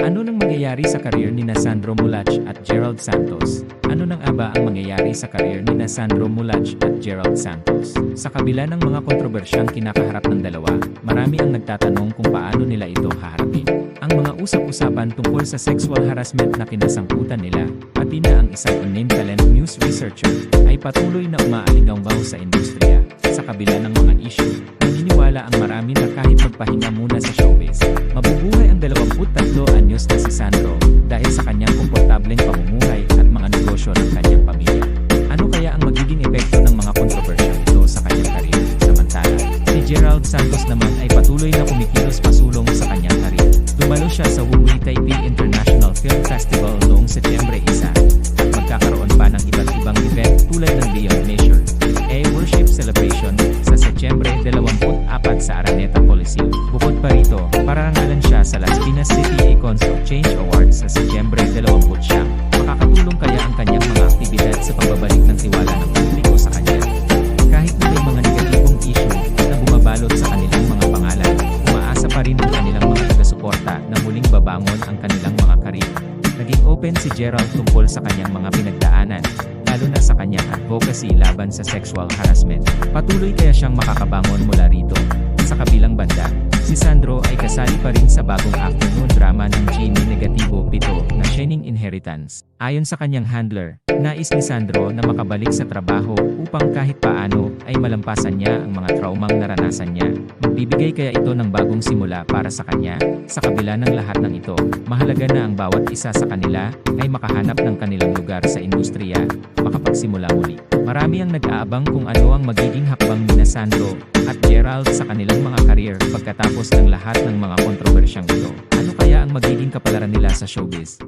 Ano nang mangyayari sa karir ni Sandro Mulach at Gerald Santos? Ano nang aba ang mangyayari sa karir ni Sandro Mulach at Gerald Santos? Sa kabila ng mga kontrobersyang kinakaharap ng dalawa, marami ang nagtatanong kung paano nila ito haharapin. Ang mga usap-usapan tungkol sa sexual harassment na kinasangkutan nila, pati na ang isang unnamed talent news researcher, ay patuloy na umaalingaw sa industriya. Sa kabila ng mga issue, naniniwala ang marami na kahit magpahinga muna sa showbiz, mabubuhay ang 23 anyos na si Sandro dahil sa kanyang komportableng pamumuhay at mga negosyo ng kanyang pamilya. Ano kaya ang magiging epekto ng mga kontrobersyang ito sa kanyang karir? Samantala, si Gerald Santos naman ay patuloy na kumikilos pasulong sa kanyang karir. Dumalo siya sa Huwi Taipei International Film Festival noong Setyembre 1 at magkakaroon pa ng iba't ibang event tulad ng Beyond Measure, a worship celebration sa Setyembre 24 sa Araneta Coliseum. Bukod pa rito, pararangalan siya sa Las Piñas City Icons of Change Awards sa Setyembre 20 Makakatulong kaya ang kanyang mga aktibidad sa pagbabalik ng tiwala ng publiko sa kanya. Kahit na may mga negatibong issue na bumabalot sa kanilang mga pangalan, umaasa pa rin ang kanilang mga taga-suporta na muling babangon ang kanilang mga karir. Naging open si Gerald tungkol sa kanyang mga pinagdaanan, kanyang advocacy laban sa sexual harassment. Patuloy kaya siyang makakabangon mula rito. Sa kabilang banda, si Sandro ay kasali pa rin sa bagong afternoon drama ng Genie Negativo 7 na Shining Inheritance. Ayon sa kanyang handler, nais ni Sandro na makabalik sa trabaho upang kahit paano ay malampasan niya ang mga traumang naranasan niya. Magbibigay kaya ito ng bagong simula para sa kanya? Sa kabila ng lahat ng ito, mahalaga na ang bawat isa sa kanila ay makahanap ng kanilang lugar sa industriya, makapagsimula muli. Marami ang nag-aabang kung ano ang magiging hakbang ni Sandro at Gerald sa kanilang mga karir pagkatapos ng lahat ng mga kontrobersyang ito. Ano kaya ang magiging kapalaran nila sa showbiz?